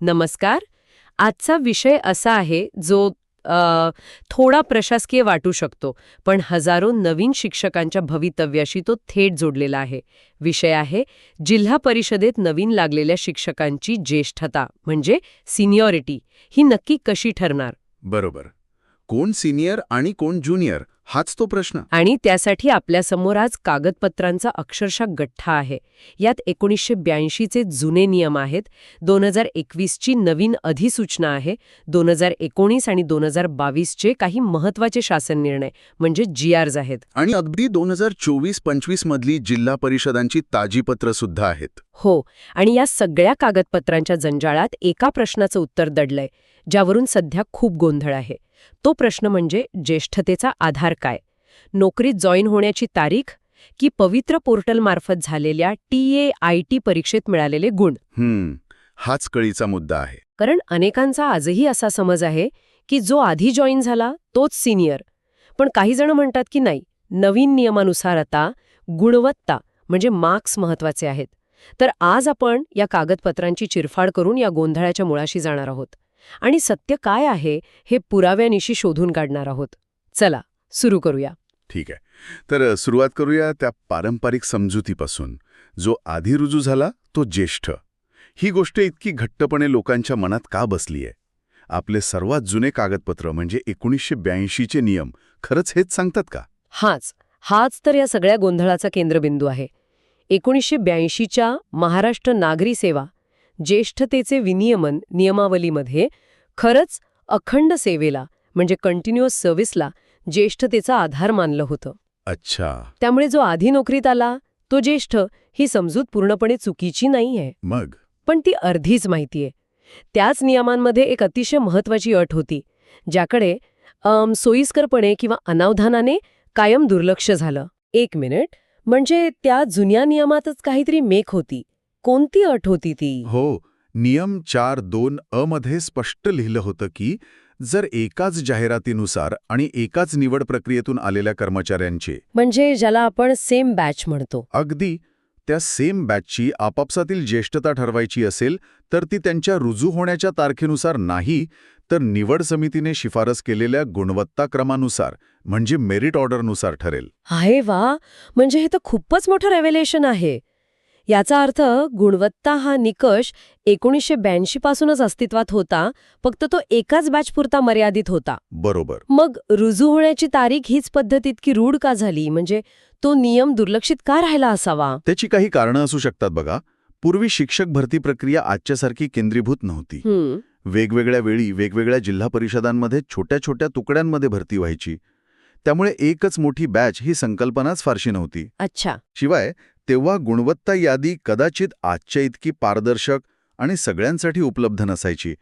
नमस्कार. आजचा विषय असा आहे जो अ, थोडा प्रशासकीय वाटू शकतो पण हजारो नवीन शिक्षकांच्या भवितव्याशी तो थेट जोडलेला आहे. विषय आहे जिल्हा परिषदेत नवीन लागलेल्या शिक्षकांची ज्येष्ठता म्हणजे सिनियॉरिटी ही नक्की कशी ठरणार? बरोबर. कोण सिनियर आणि कोण ज्युनियर हाच तो प्रश्न. आणि त्यासाठी आपल्यासमोर आज कागदपत्रांचा अक्षरशः गठ्ठा आहे. यात एकोणीसशे ब्याऐंशीचे जुने नियम आहेत दोन हजार एकवीसची नवीन अधिसूचना आहे दोन हजार एकोणीस आणि दोन हजार बावीसचे काही महत्त्वाचे शासन निर्णय म्हणजे जी आहेत. आणि अगदी दोन हजार चोवीस पंचवीस मधली जिल्हा परिषदांची ताजी पत्र सुद्धा आहेत. हो आणि या सगळ्या कागदपत्रांच्या जंजाळात एका प्रश्नाचं उत्तर दडलंय ज्यावरून सध्या खूप गोंधळ आहे. तो प्रश्न म्हणजे ज्येष्ठतेचा आधार काय? नोकरीत जॉईन होण्याची तारीख की पवित्र पोर्टलमार्फत झालेल्या टी ए आय टी परीक्षेत मिळालेले गुण? हम्म हाच कळीचा मुद्दा आहे. कारण अनेकांचा आजही असा समज आहे की जो आधी जॉईन झाला तोच सिनियर. पण काही जण म्हणतात की नाही नवीन नियमानुसार आता गुणवत्ता म्हणजे मार्क्स महत्त्वाचे आहेत. तर आज आपण या कागदपत्रांची चिरफाड करून या गोंधळाच्या मुळाशी जाणार आहोत. आणि सत्य काय आहे हे पुराव्यानिशी शोधून काढणार आहोत. चला सुरू करूया. ठीक आहे. तर सुरुवात करूया त्या पारंपरिक समजुतीपासून. जो आधी रुजू झाला तो ज्येष्ठ. ही गोष्ट इतकी घट्टपणे लोकांच्या मनात का बसली आहे आपले सर्वात जुने कागदपत्र म्हणजे एकोणीसशे ब्याऐंशीचे नियम खरंच हेच सांगतात का? हाच हाच तर या सगळ्या गोंधळाचा केंद्रबिंदू आहे. एकोणीसशे ब्याऐंशीच्या महाराष्ट्र नागरी सेवा ज्येष्ठतेचे विनियमन नियमावलीमध्ये खरंच अखंड सेवेला म्हणजे कंटिन्युअस सर्व्हिसला ज्येष्ठतेचा आधार मानलं होतं. अच्छा. त्यामुळे जो आधी नोकरीत आला तो ज्येष्ठ ही समजूत पूर्णपणे चुकीची नाहीये. मग? पण ती अर्धीच माहितीये. त्याच नियमांमध्ये एक अतिशय महत्वाची अट होती ज्याकडे सोयीस्करपणे किंवा अनावधानाने कायम दुर्लक्ष झालं. एक मिनिट म्हणजे त्या जुन्या नियमातच काहीतरी मेक होती. कोणती अट होती ती? हो नियम चार दोन अ मध्ये स्पष्ट लिहिलं होतं की जर एकाच जाहिरातीनुसार आणि एकाच निवड प्रक्रियेतून आलेल्या कर्मचाऱ्यांचे म्हणजे ज्याला आपण सेम बॅच म्हणतो. अगदी त्या सेम बॅचची आपापसातील ज्येष्ठता ठरवायची असेल तर ती त्यांच्या रुजू होण्याच्या तारखेनुसार नाही तर निवड समितीने शिफारस केलेल्या गुणवत्ता क्रमानुसार म्हणजे मेरिट ऑर्डरनुसार ठरेल. आहे वा! म्हणजे हे तर खूपच मोठं रेव्हेलेशन आहे. याचा अर्थ गुणवत्ता हा निकष एकोणीसशे ब्याऐंशी पासूनच अस्तित्वात होता फक्त तो एकाच बॅच पुरता मर्यादित होता. बरोबर. मग रुजू होण्याची तारीख हीच पद्धत इतकी रूढ का झाली? म्हणजे तो नियम दुर्लक्षित का राहिला असावा? त्याची काही कारणं असू शकतात बघा. पूर्वी शिक्षक भरती प्रक्रिया आजच्यासारखी केंद्रीभूत नव्हती. वेगवेगळ्या वेळी वेगवेगळ्या जिल्हा परिषदांमध्ये छोट्या छोट्या तुकड्यांमध्ये भरती व्हायची. त्यामुळे एकच मोठी बॅच ही संकल्पनाच फारशी नव्हती. अच्छा. शिवाय तेव्हा गुणवत्ता यादी कदाचित आजच्या इतकी पारदर्शक आणि सगळ्यांसाठी उपलब्ध नसायची.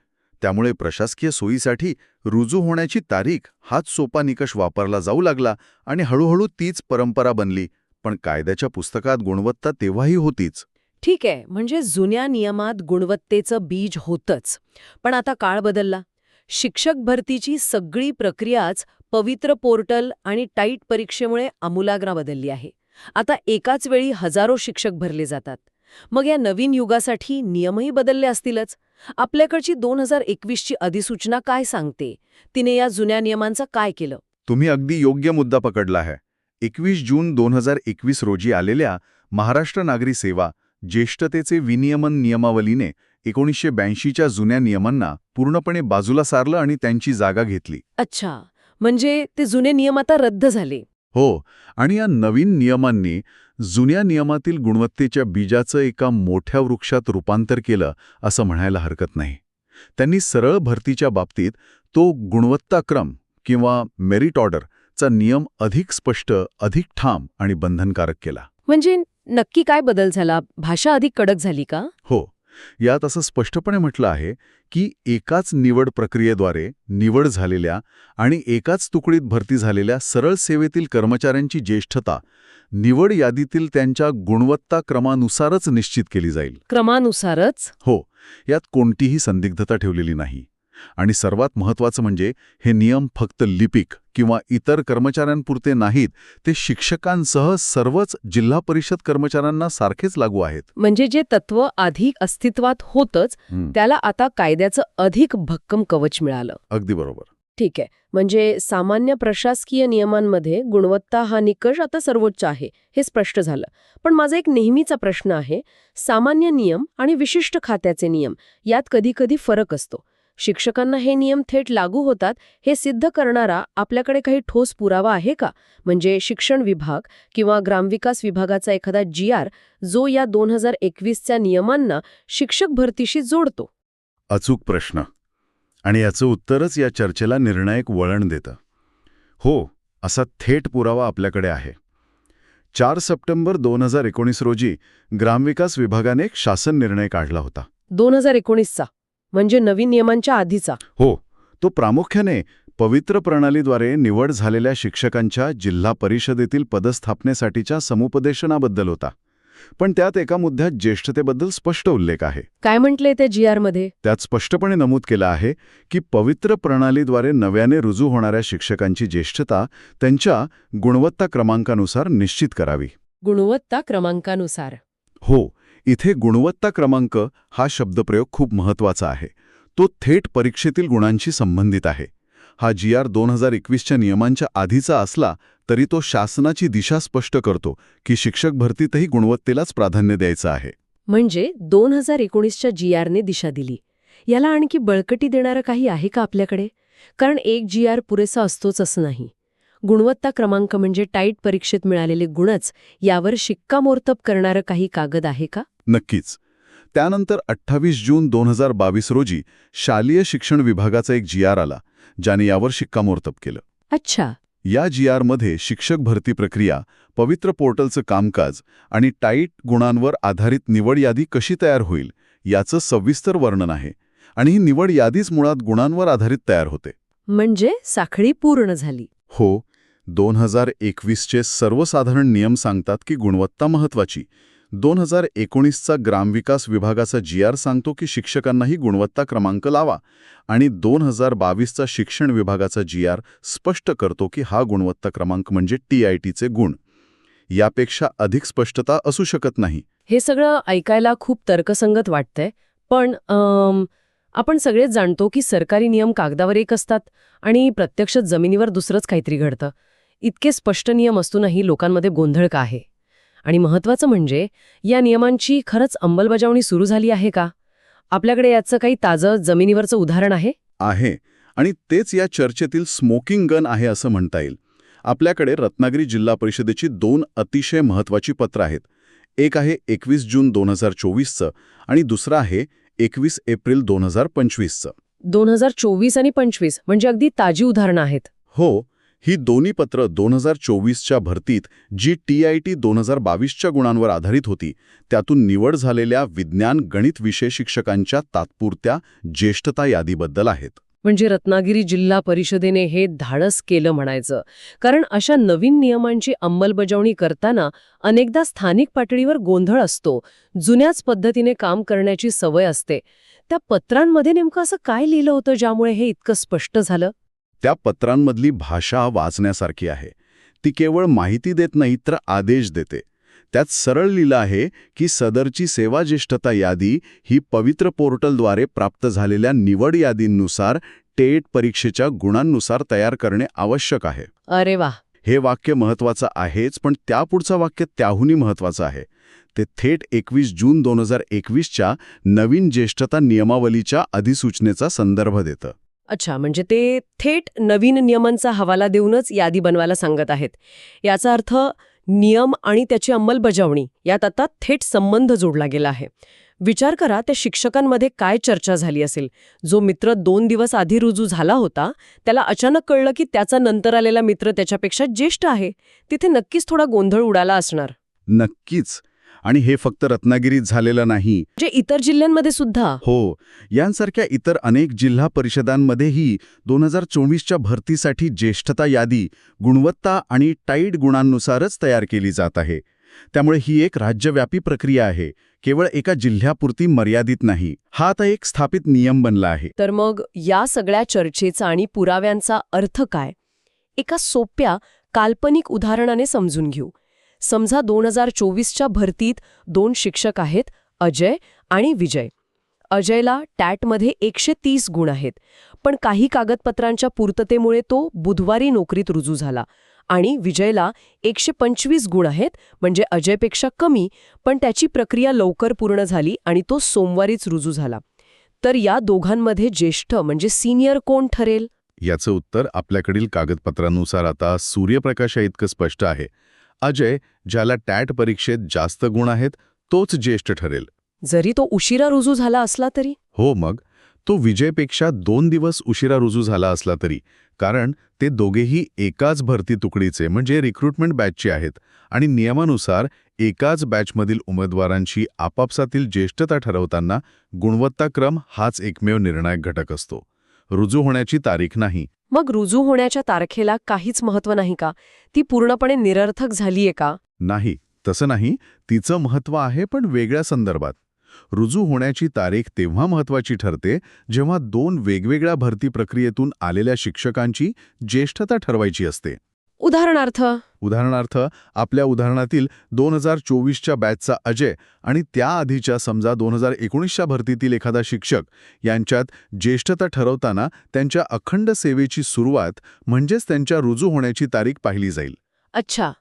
त्यामुळे प्रशासकीय सोयीसाठी रुजू होण्याची तारीख हाच सोपा निकष वापरला जाऊ लागला आणि हळूहळू तीच परंपरा बनली. पण कायद्याच्या पुस्तकात गुणवत्ता तेव्हाही होतीच. ठीक आहे म्हणजे जुन्या नियमात गुणवत्तेचं बीज होतंच. पण आता काळ बदलला. शिक्षक भरतीची सगळी प्रक्रियाच पवित्र पोर्टल आणि टाईट परीक्षेमुळे आमूलाग्रा बदलली आहे. आता एकाच वेळी हजारो शिक्षक भरले जातात. मग या नवीन युगासाठी नियमही बदलले असतीलच. आपल्याकडची दोन हजार एकवीसची अधिसूचना काय सांगते? तिने या जुन्या नियमांचं काय केलं? तुम्ही अगदी योग्य मुद्दा पकडला आहे. एकवीस जून दोन हजार एकवीस रोजी आलेल्या महाराष्ट्र नागरी सेवा ज्येष्ठतेचे विनियमन नियमावलीने एकोणीसशे ब्याऐंशीच्या जुन्या नियमांना पूर्णपणे बाजूला सारलं आणि त्यांची जागा घेतली. अच्छा. म्हणजे ते जुने नियम आता रद्द झाले. हो आणि या नवीन नियमांनी जुन्या नियमातील गुणवत्तेच्या बीजाचं एका मोठ्या वृक्षात रूपांतर केलं असं म्हणायला हरकत नाही. त्यांनी सरळ भरतीच्या बाबतीत तो गुणवत्ताक्रम किंवा मेरिट ऑर्डरचा नियम अधिक स्पष्ट अधिक ठाम आणि बंधनकारक केला. म्हणजे नक्की काय बदल झाला? भाषा अधिक कडक झाली का? हो यात असं स्पष्टपणे म्हटलं आहे की एकाच निवड प्रक्रियेद्वारे निवड झालेल्या आणि एकाच तुकडीत भरती झालेल्या सरळ सेवेतील कर्मचाऱ्यांची ज्येष्ठता निवड यादीतील त्यांच्या गुणवत्ता क्रमानुसारच निश्चित केली जाईल. क्रमानुसारच? हो यात कोणतीही संदिग्धता ठेवलेली नाही. आणि सर्वात महत्त्वाचं म्हणजे हे नियम फक्त लिपिक किंवा इतर कर्मचाऱ्यांपुरते नाहीत ते शिक्षकांसह सर्वच जिल्हा परिषद कर्मचाऱ्यांना सारखेच लागू आहेत. म्हणजे जे तत्व आधी अस्तित्वात होतंच त्याला आता कायद्याचं अधिक भक्कम कवच मिळालं. अगदी बरोबर. ठीक आहे. म्हणजे सामान्य प्रशासकीय नियमांमध्ये गुणवत्ता हा निकष आता सर्वोच्च आहे हे स्पष्ट झालं. पण माझा एक नेहमीचा प्रश्न आहे सामान्य नियम आणि विशिष्ट खात्याचे नियम यात कधीकधी फरक असतो. शिक्षकांना हे नियम थेट लागू होतात हे सिद्ध करणारा आपल्याकडे काही ठोस पुरावा आहे का? म्हणजे शिक्षण विभाग किंवा ग्रामविकास विभागाचा एखादा जी आर जो या दोन हजार एकवीसच्या नियमांना शिक्षक भरतीशी जोडतो? अचूक प्रश्न. आणि याचं उत्तरच या चर्चेला निर्णायक वळण देतं. हो असा थेट पुरावा आपल्याकडे आहे. चार सप्टेंबर दोन हजार एकोणीस रोजी ग्रामविकास विभागाने एक शासन निर्णय काढला होता. दोन हजार एकोणीसचा. म्हणजे नवीन नियमांच्या आधीचा. हो तो प्रामुख्याने पवित्र प्रणालीद्वारे निवड झालेल्या शिक्षकांच्या जिल्हा परिषदेतील पदस्थापनेसाठीच्या समुपदेशनाबद्दल होता. पण त्यात एका मुद्द्यात ज्येष्ठतेबद्दल स्पष्ट उल्लेख आहे. काय म्हटलंय त्या जी आरमध्ये त्यात स्पष्टपणे नमूद केलं आहे की पवित्र प्रणालीद्वारे नव्याने रुजू होणाऱ्या शिक्षकांची ज्येष्ठता त्यांच्या गुणवत्ता क्रमांकानुसार निश्चित करावी. गुणवत्ता क्रमांकानुसार. हो इथे गुणवत्ता क्रमांक हा शब्दप्रयोग खूप महत्त्वाचा आहे. तो थेट परीक्षेतील गुणांशी संबंधित आहे. हा जी आर दोन हजार एकवीसच्या नियमांच्या आधीचा असला तरी तो शासनाची दिशा स्पष्ट करतो की शिक्षक भरतीतही गुणवत्तेलाच प्राधान्य द्यायचं आहे. म्हणजे दोन हजार एकोणीसच्या जी आरने दिशा दिली. याला आणखी बळकटी देणारं काही आहे का आपल्याकडे? कारण एक जी आर पुरेसा असतोच असं नाही. गुणवत्ता क्रमांक म्हणजे टाईट परीक्षेत मिळालेले गुणच यावर शिक्कामोर्तब करणारं काही कागद आहे का? नक्कीच. त्यानंतर अठ्ठावीस जून दोन हजार बावीस रोजी शालेय शिक्षण विभागाचा एक जी आर आला ज्याने यावर शिक्कामोर्तब केलं. अच्छा. या जी आरमध्ये शिक्षक भरती प्रक्रिया पवित्र पोर्टलचं कामकाज आणि टाईट गुणांवर आधारित निवड यादी कशी तयार होईल याचं सविस्तर वर्णन आहे आणि ही निवड यादीच मुळात गुणांवर आधारित तयार होते. म्हणजे साखळी पूर्ण झाली. हो दोन हजार एकवीसचे सर्वसाधारण नियम सांगतात की गुणवत्ता महत्वाची दोन हजार एकोणीसचा ग्रामविकास विभागाचा जी आर सांगतो की शिक्षकांनाही गुणवत्ता क्रमांक लावा आणि दोन हजार बावीसचा शिक्षण विभागाचा जी आर स्पष्ट करतो की हा गुणवत्ता क्रमांक म्हणजे टी आय टीचे गुण. यापेक्षा अधिक स्पष्टता असू शकत नाही. हे सगळं ऐकायला खूप तर्कसंगत वाटतंय पण आपण सगळेच जाणतो की सरकारी नियम कागदावर एक असतात आणि प्रत्यक्ष जमिनीवर दुसरंच काहीतरी घडतं. इतके स्पष्ट नियम असूनही लोकांमध्ये गोंधळ का आहे? आणि महत्वाचं म्हणजे या नियमांची खरंच अंमलबजावणी सुरू झाली आहे का? आपल्याकडे याचं काही ताजं जमिनीवरचं उदाहरण आहे? आहे. आणि तेच या चर्चेतील स्मोकिंग गन आहे असं म्हणता येईल. आपल्याकडे रत्नागिरी जिल्हा परिषदेची दोन अतिशय महत्वाची पत्र आहेत. एक आहे एकवीस जून दोन हजार चोवीसचं आणि दुसरं आहे एकवीस एप्रिल दोन हजार पंचवीसचं. दोन हजार चोवीस आणि पंचवीस म्हणजे अगदी ताजी उदाहरणं आहेत. हो ही दोन्ही पत्र दोन हजार चोवीसच्या भरतीत जी टी आय टी दोन हजार बावीसच्या गुणांवर आधारित होती त्यातून निवड झालेल्या विज्ञान गणित विषय शिक्षकांच्या तात्पुरत्या ज्येष्ठता यादीबद्दल आहेत. म्हणजे रत्नागिरी जिल्हा परिषदेने हे धाडस केलं म्हणायचं. कारण अशा नवीन नियमांची अंमलबजावणी करताना अनेकदा स्थानिक पातळीवर गोंधळ असतो. जुन्याच पद्धतीने काम करण्याची सवय असते. त्या पत्रांमध्ये नेमकं असं काय लिहिलं होतं ज्यामुळे हे इतकं स्पष्ट झालं? त्या पत्रांमधली भाषा वाचण्यासारखी आहे. ती केवळ माहिती देत नाही तर आदेश देते. त्यात सरळ लिहिलं आहे की सदरची सेवाज्येष्ठता यादी ही पवित्र पोर्टलद्वारे प्राप्त झालेल्या निवड यादींनुसार टेट परीक्षेच्या गुणांनुसार तयार करणे आवश्यक आहे. अरे वा हे वाक्य महत्वाचं आहेच पण त्यापुढचं वाक्य त्याहूनही महत्वाचं आहे. ते थेट एकवीस जून दोन हजार एकवीसच्या नवीन ज्येष्ठता नियमावलीच्या अधिसूचनेचा संदर्भ देतं. अच्छा म्हणजे ते थेट नवीन नियमांचा हवाला देऊनच यादी बनवायला सांगत आहेत. याचा अर्थ नियम आणि त्याची अंमलबजावणी यात आता थेट संबंध जोडला गेला आहे. विचार करा त्या शिक्षकांमध्ये काय चर्चा झाली असेल? जो मित्र दोन दिवस आधी रुजू झाला होता त्याला अचानक कळलं की त्याचा नंतर आलेला मित्र त्याच्यापेक्षा ज्येष्ठ आहे. तिथे नक्कीच थोडा गोंधळ उडाला असणार. नक्कीच. आणि हे फक्त रत्नागिरीत झालेलं नाही. म्हणजे इतर जिल्ह्यांमध्ये सुद्धा. हो यांसारख्या इतर अनेक जिल्हा परिषदांमध्येही दोन हजार चोवीसच्या भरतीसाठी ज्येष्ठता यादी गुणवत्ता आणि टाईट गुणांनुसारच तयार केली जात आहे. त्यामुळे ही एक राज्यव्यापी प्रक्रिया आहे. केवळ एका जिल्ह्यापुरती मर्यादित नाही. हा आता एक स्थापित नियम बनला आहे. तर मग या सगळ्या चर्चेचा आणि पुराव्यांचा अर्थ काय? एका सोप्या काल्पनिक उदाहरणाने समजून घेऊ. समजा दोन हजार चोवीसच्या भरतीत दोन शिक्षक आहेत अजय आणि विजय. अजयला टॅटमध्ये एकशे तीस गुण आहेत पण काही कागदपत्रांच्या पूर्ततेमुळे तो बुधवारी नोकरीत रुजू झाला आणि विजयला एकशे पंचवीस गुण आहेत म्हणजे अजयपेक्षा कमी पण त्याची प्रक्रिया लवकर पूर्ण झाली आणि तो सोमवारीच रुजू झाला. तर या दोघांमध्ये ज्येष्ठ म्हणजे सिनियर कोण ठरेल? याचं उत्तर आपल्याकडील कागदपत्रानुसार आता सूर्यप्रकाशा इतकं स्पष्ट आहे. अजय ज्याला टॅट परीक्षेत जास्त गुण आहेत तोच ज्येष्ठ ठरेल. जरी तो उशिरा रुजू झाला असला तरी? हो मग. तो विजयपेक्षा दोन दिवस उशिरा रुजू झाला असला तरी. कारण ते दोघेही एकाच भरती तुकडीचे म्हणजे रिक्रुटमेंट बॅचचे आहेत. आणि नियमानुसार एकाच बॅचमधील उमेदवारांची आपापसातील ज्येष्ठता ठरवताना गुणवत्ताक्रम हाच एकमेव निर्णायक घटक असतो. रुजू होण्याची तारीख नाही. मग रुजू होण्याच्या तारखेला काहीच महत्त्व नाही का? ती पूर्णपणे निरर्थक झालीये का? नाही तसं नाही. तिचं महत्त्व आहे पण वेगळ्या संदर्भात. रुजू होण्याची तारीख तेव्हा महत्त्वाची ठरते जेव्हा दोन वेगवेगळ्या भरती प्रक्रियेतून आलेल्या शिक्षकांची ज्येष्ठता ठरवायची असते. उदाहरणार्थ उदाहरणार्थ आपल्या उदाहरणातील दोन हजार चोवीसच्या बॅचचा अजय आणि त्याआधीच्या समजा दोन हजार एकोणीसच्या भरतीतील एखादा शिक्षक यांच्यात ज्येष्ठता ठरवताना त्यांच्या अखंड सेवेची सुरुवात म्हणजेच त्यांच्या रुजू होण्याची तारीख पाहिली जाईल. अच्छा.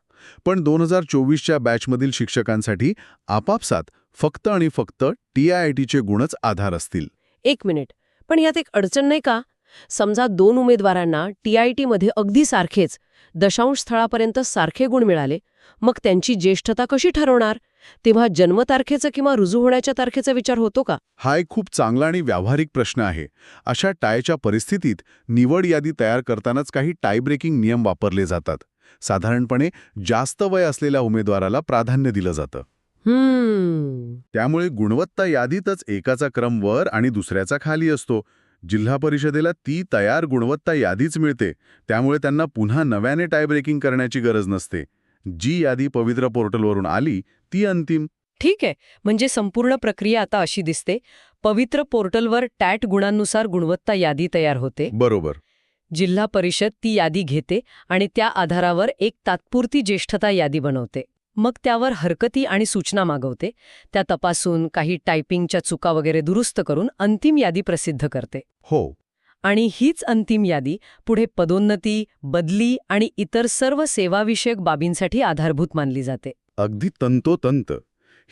पण दोन हजार चोवीसच्या बॅचमधील शिक्षकांसाठी आपापसात फक्त आणि फक्त टी आय आय टीचे गुणच आधार असतील. एक मिनिट. पण यात एक अडचण नाही का? समजा दोन उमेदवारांना टीआयटीमध्ये अगदी सारखेच दशांश स्थळापर्यंत सारखे गुण मिळाले मग त्यांची ज्येष्ठता कशी ठरवणार? तेव्हा जन्मतारखेचा किंवा रुजू होण्याच्या तारखेचा विचार होतो का? हा एक खूप चांगला आणि व्यावहारिक प्रश्न आहे. अशा टायच्या परिस्थितीत निवड यादी तयार करतानाच काही टाय ब्रेकिंग नियम वापरले जातात. साधारणपणे जास्त वय असलेल्या उमेदवाराला प्राधान्य दिलं जातं. त्यामुळे गुणवत्ता यादीतच एकाचा क्रम वर आणि दुसऱ्याचा खाली असतो. जिल्हा परिषदेला ती तयार गुणवत्ता यादीच मिळते. त्यामुळे त्यांना पुन्हा नव्याने टाय ब्रेकिंग करण्याची गरज नसते. जी यादी पवित्र पोर्टलवरून आली ती अंतिम. ठीक आहे. म्हणजे संपूर्ण प्रक्रिया आता अशी दिसते. पवित्र पोर्टलवर टॅट गुणांनुसार गुणवत्ता यादी तयार होते. बरोबर. जिल्हा परिषद ती यादी घेते आणि त्या आधारावर एक तात्पुरती ज्येष्ठता यादी बनवते. मग त्यावर हरकती आणि सूचना मागवते. त्या तपासून काही टायपिंगच्या चुका वगैरे दुरुस्त करून अंतिम यादी प्रसिद्ध करते. हो. आणि हीच अंतिम यादी पुढे पदोन्नती बदली आणि इतर सर्व सेवाविषयक बाबींसाठी आधारभूत मानली जाते. अगदी तंतोतंत.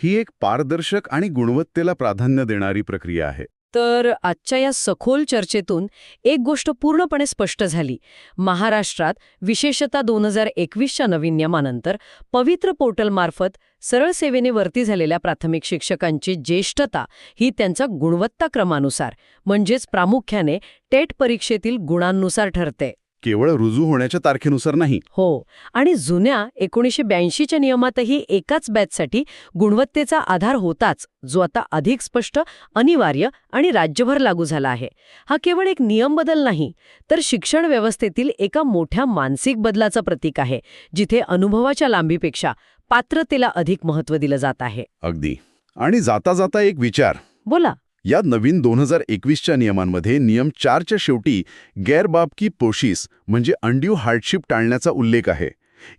ही एक पारदर्शक आणि गुणवत्तेला प्राधान्य देणारी प्रक्रिया आहे. तर आजच्या या सखोल चर्चेतून एक गोष्ट पूर्णपणे स्पष्ट झाली. महाराष्ट्रात विशेषतः दोन हजार एकवीसच्या नवीन नियमानंतर पवित्र पोर्टलमार्फत सरळ सेवेने वरती झालेल्या प्राथमिक शिक्षकांची ज्येष्ठता ही त्यांचा गुणवत्ता क्रमानुसार म्हणजेच प्रामुख्याने टेट परीक्षेतील गुणांनुसार ठरते. केवळ रुजू होण्याच्या तारखेनुसार नाही. हो. आणि जुन्या एकोणीसशे ब्याऐंशीच्या नियमातही एकाच बॅचसाठी गुणवत्तेचा आधार होताच जो आता अधिक स्पष्ट अनिवार्य आणि राज्यभर लागू झाला आहे. हा केवळ एक नियम बदल नाही तर शिक्षण व्यवस्थेतील एका मोठ्या मानसिक बदलाचं प्रतीक आहे जिथे अनुभवाच्या लांबीपेक्षा पात्रतेला अधिक महत्त्व दिलं जात आहे. अगदी. आणि जाता जाता एक विचार. बोला. या नवीन दोन हजार एकवीसच्या नियमांमध्ये नियम चारच्या शेवटी गैरबाब की पोशीस म्हणजे अंड्यू हार्डशिप टाळण्याचा उल्लेख आहे.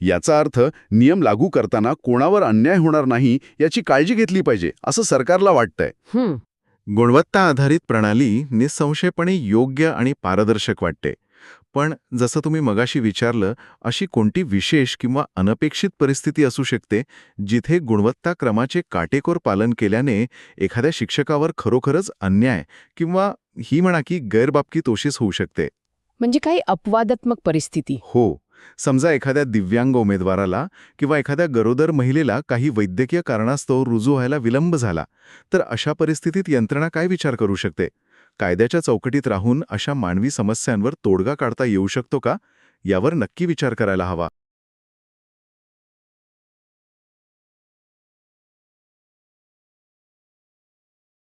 याचा अर्थ नियम लागू करताना कोणावर अन्याय होणार नाही याची काळजी घेतली पाहिजे असं सरकारला वाटतंय. गुणवत्ता आधारित प्रणाली निसंशयपणे योग्य आणि पारदर्शक वाटते. पण जसं तुम्ही मगाशी विचारलं अशी कोणती विशेष किंवा अनपेक्षित परिस्थिती असू शकते जिथे गुणवत्ता क्रमाचे काटेकोर पालन केल्याने एखाद्या शिक्षकावर खरोखरच अन्याय किंवा ही म्हणा की गैरबाबकी तोशीस होऊ शकते? म्हणजे काही अपवादात्मक परिस्थिती. हो. समजा एखाद्या दिव्यांग उमेदवाराला किंवा एखाद्या गरोदर महिलेला काही वैद्यकीय कारणास्तव रुजू व्हायला विलंब झाला तर अशा परिस्थितीत यंत्रणा काय विचार करू शकते? कायद्याच्या चौकटीत राहून अशा मानवी समस्यांवर तोडगा काढता येऊ शकतो का? यावर नक्की विचार करायला हवा.